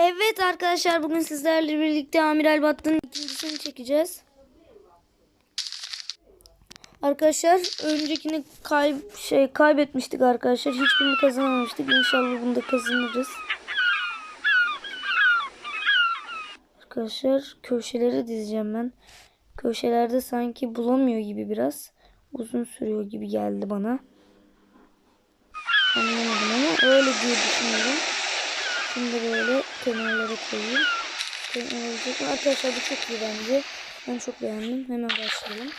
Evet arkadaşlar bugün sizlerle birlikte Amiral Battı'nın ikincisini çekeceğiz. Arkadaşlar öncekini kay şey kaybetmiştik arkadaşlar. Hiçbirini kazanamamıştık. İnşallah bunu da kazanırız. Arkadaşlar köşeleri dizeceğim ben. Köşelerde sanki bulamıyor gibi biraz. Uzun sürüyor gibi geldi bana. Anlamadım ama öyle diye düşünüyorum. Şimdi böyle kenarlara koyayım. Kenara olacak. Arkadaşlar bu çok iyi bence. Ben çok beğendim. Hemen başlayalım.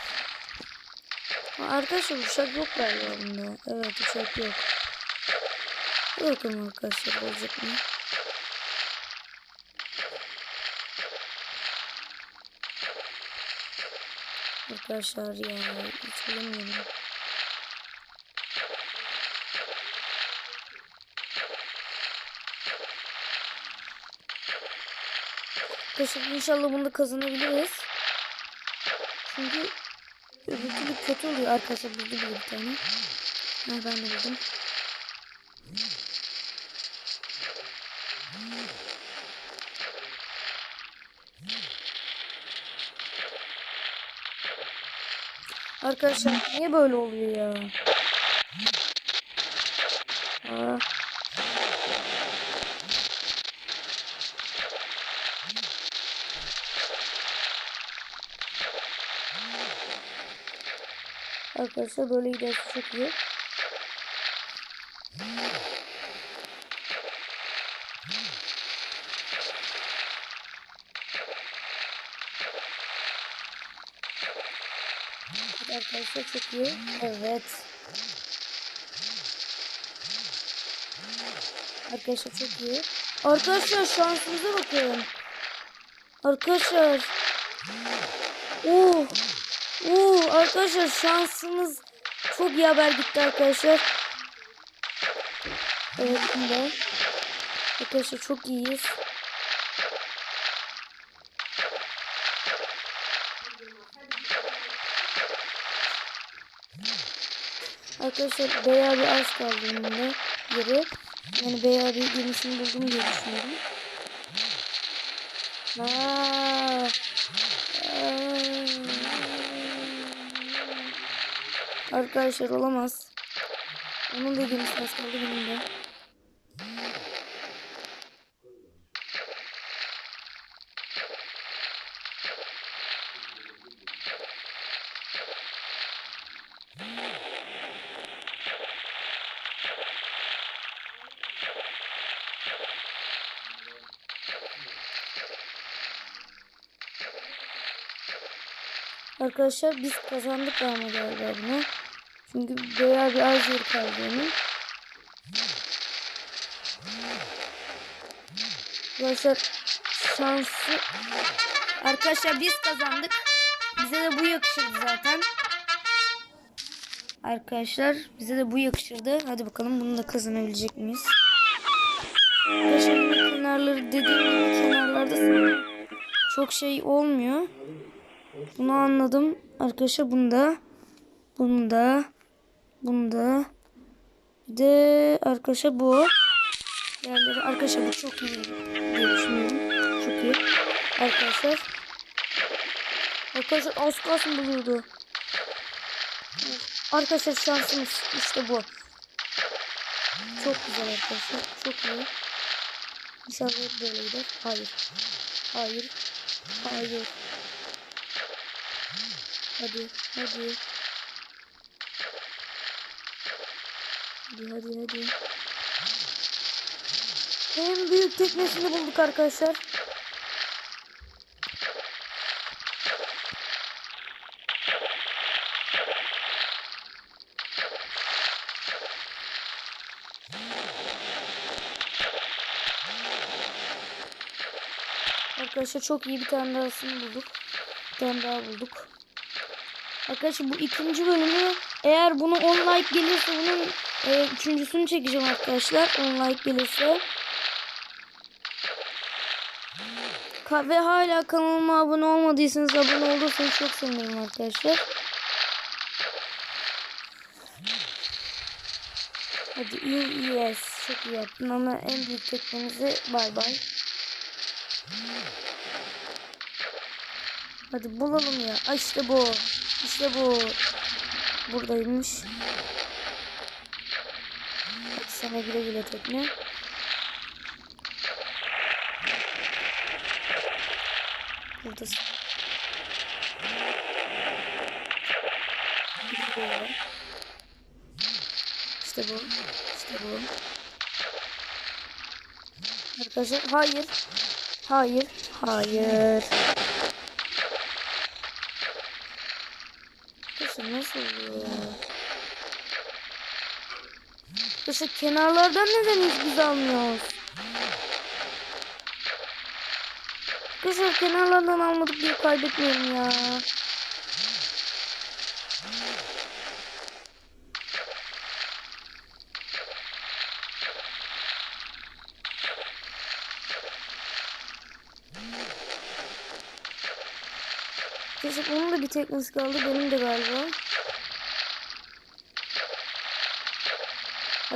Arkadaşlar uçak yok galiba bunda. Evet uçak yok. Bakalım arkadaşlar olacak mı? Arkadaşlar ya hiç bulamıyorum. Arkadaşlar inşallah bunu da kazanabiliriz. Çünkü öbür türlü kötü oluyor arkadaşlar. Buldu bir tane. Ha, ben de buldum. Arkadaşlar niye böyle oluyor ya? Aa. Arkadaşlar böyle giderse çok iyi. Arkadaşlar çok iyi. Evet. Arkadaşlar çok iyi. Arkadaşlar şansımıza bakın. Arkadaşlar. Oo. Oo arkadaşlar şansımız çok iyi haber gitti arkadaşlar. Evet şimdi. Arkadaşlar çok iyiyiz. Arkadaşlar bayağı bir az kaldı önümde yeri. Yani bayağı bir gemisini buldum diye düşünüyorum. Aa, Arkadaşlar olamaz. Onun da gemisi az kaldı benim de. Arkadaşlar biz kazandık galiba galiba bunu. Çünkü bayağı bir az yer kaldı onun. Arkadaşlar şansı Arkadaşlar biz kazandık. Bize de bu yakışırdı zaten. Arkadaşlar bize de bu yakışırdı. Hadi bakalım bunu da kazanabilecek miyiz? Arkadaşlar kenarları dediğim gibi kenarlarda çok şey olmuyor. Bunu anladım. Arkadaşlar bunda bunda bunda bir de arkadaşlar bu yerleri arkadaşlar bu çok iyi diye düşünüyorum. Çok iyi. Arkadaşlar Arkadaşlar az kalsın buluyordu. Arkadaşlar şansımız işte bu. Çok güzel arkadaşlar. Çok iyi. İnşallah böyle gider. Hayır. Hayır. Hayır. Hadi, hadi. Hadi, hadi, hadi. En büyük teknesini bulduk arkadaşlar. Arkadaşlar çok iyi bir tane dahasını bulduk. Bir tane daha bulduk. Arkadaşlar bu ikinci bölümü eğer bunu 10 like gelirse bunun e, üçüncüsünü çekeceğim arkadaşlar. 10 like gelirse. Ve hala kanalıma abone olmadıysanız abone olursanız çok sevinirim arkadaşlar. Hadi iyi yes çok iyi yaptın ama en büyük teknemizi bay bay. Hadi bulalım ya. Ay işte bu. İşte bu. Buradaymış. Sana güle güle tekne. Buradasın. İşte bu. İşte bu. Arkadaşlar hayır. Hayır. Hayır. Arkadaşlar nasıl oluyor? Arkadaşlar kenarlardan neden hiç biz almıyoruz? Arkadaşlar kenarlardan almadık diye kaybetmeyelim ya. Arkadaşlar onun da bir teknesi kaldı. Benim de galiba.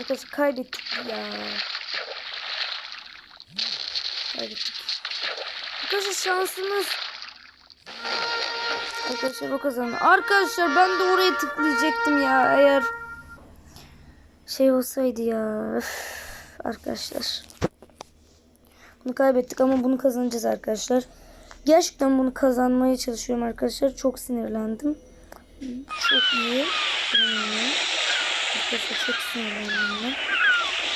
Arkadaşlar kaybettik ya. Kaybettik. Arkadaşlar şansımız. Arkadaşlar o kazandı. Arkadaşlar ben de oraya tıklayacaktım ya eğer şey olsaydı ya. Üf, arkadaşlar. Bunu kaybettik ama bunu kazanacağız arkadaşlar. Gerçekten bunu kazanmaya çalışıyorum arkadaşlar. Çok sinirlendim. Çok iyi. Hmm. Arkadaşlar çok sinirlendim ben.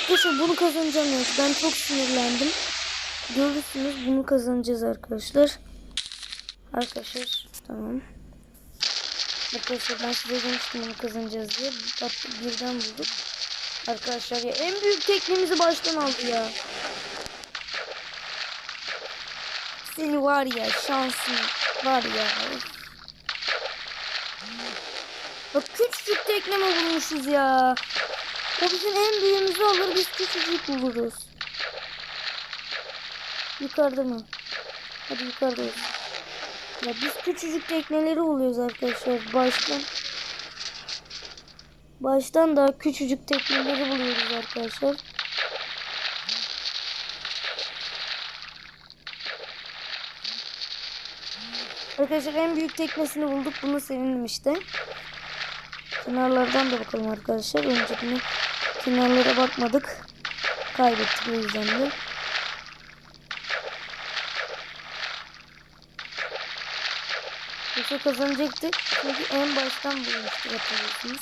Arkadaşlar bunu kazanacağım. Ben çok sinirlendim. Görürsünüz bunu kazanacağız arkadaşlar. Arkadaşlar tamam. Arkadaşlar ben size demiştim bunu kazanacağız diye. Bak birden bulduk. Arkadaşlar ya en büyük teknemizi baştan aldı ya. Seni var ya şansın var ya. Bak küçücük tekneme bulmuşuz ya. O bizim en büyüğümüzü alır biz küçücük buluruz. Yukarıda mı? Hadi yukarıda olsun. Ya biz küçücük tekneleri oluyoruz arkadaşlar baştan. Baştan daha küçücük tekneleri buluyoruz arkadaşlar. Arkadaşlar en büyük teknesini bulduk. Bunu sevindim işte. Kenarlardan da bakalım arkadaşlar. Öncekine kenarlara bakmadık. Kaybettik o yüzden de. Yoksa kazanacaktık. Çünkü en baştan bulmuştuk hatırlıyorsunuz.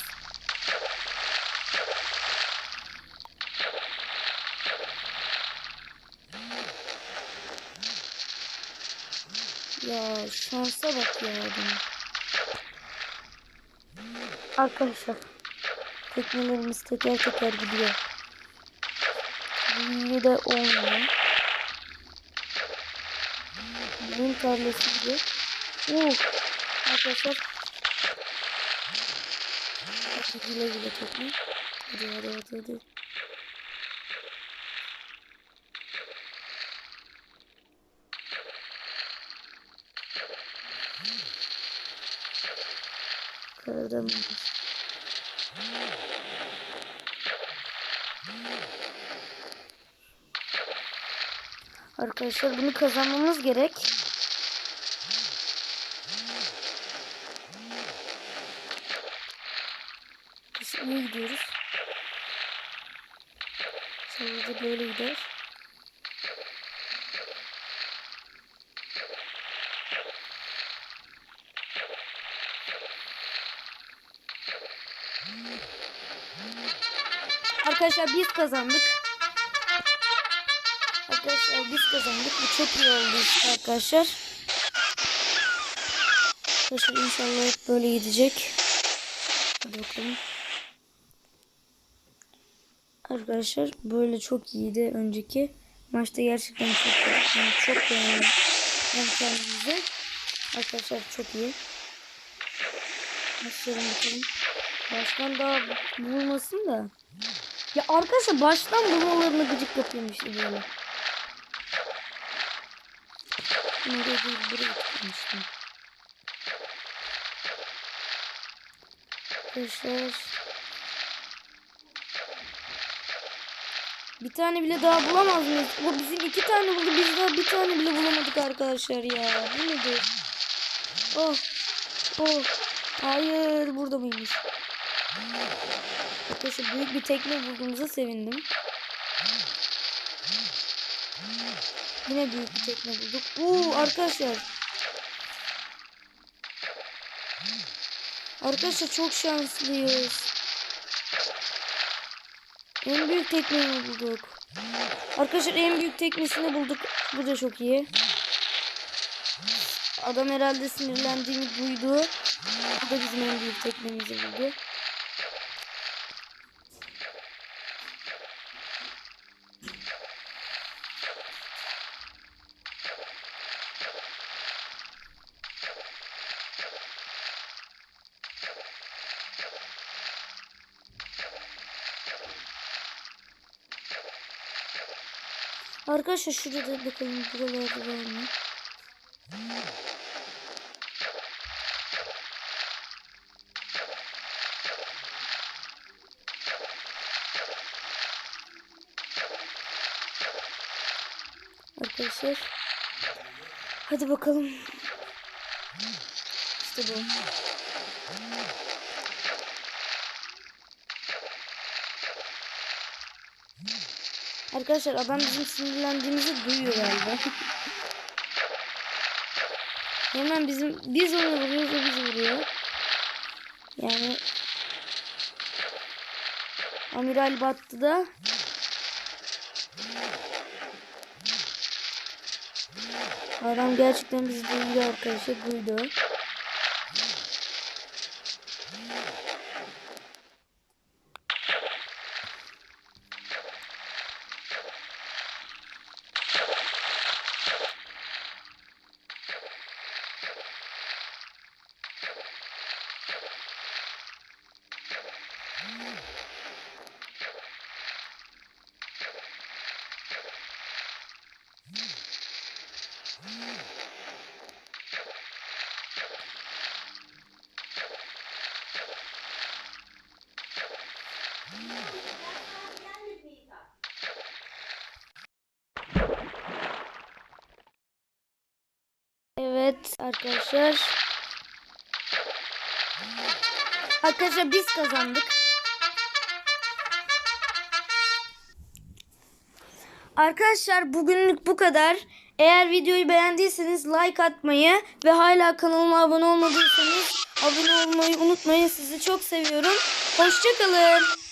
Ya şansa bak ya adamın. Arkadaşlar teknelerimiz teker teker gidiyor. Yine de olmuyor. Benim tarlası gibi. Uh, arkadaşlar. Güle güle tekne. Hadi hadi hadi hadi. Karada mı? Arkadaşlar bunu kazanmamız gerek. Biz gidiyoruz. Sadece böyle gider. Arkadaşlar biz kazandık. Arkadaşlar biz kazandık. Bu çok iyi oldu işte arkadaşlar. Arkadaşlar inşallah hep böyle gidecek. Hadi bakalım. Arkadaşlar böyle çok iyiydi önceki. Maçta gerçekten çok iyi. Çok beğendim. Kendimizi. Arkadaşlar çok iyi. Başlayalım bakalım. Baştan daha bulmasın da. Ya arkadaşlar baştan bulmalarını gıcık yapıyorum işte böyle. Nereye değil buraya tıklamıştım. Arkadaşlar. Bir tane bile daha bulamaz mıyız? O bizim iki tane buldu. Biz daha bir tane bile bulamadık arkadaşlar ya. Bu nedir? Oh. Oh. Hayır. Burada mıymış? Arkadaşlar büyük bir tekne bulduğumuza sevindim. Yine büyük bir tekne bulduk. Oo arkadaşlar. Arkadaşlar çok şanslıyız. En büyük tekneyi bulduk. Arkadaşlar en büyük teknesini bulduk. Bu da çok iyi. Adam herhalde sinirlendiğini duydu. Bu da bizim en büyük teknemizi buldu. Arkadaşlar şurada bakalım buralarda var mı? Arkadaşlar. Hadi bakalım. İşte bu. Arkadaşlar adam bizim sinirlendiğimizi duyuyor galiba. Hemen bizim biz onu vuruyoruz o bizi vuruyor. Yani Amiral battı da Adam gerçekten bizi duyuyor arkadaşlar duydu. Evet arkadaşlar. Arkadaşlar biz kazandık. Arkadaşlar bugünlük bu kadar. Eğer videoyu beğendiyseniz like atmayı ve hala kanalıma abone olmadıysanız abone olmayı unutmayın. Sizi çok seviyorum. Hoşçakalın.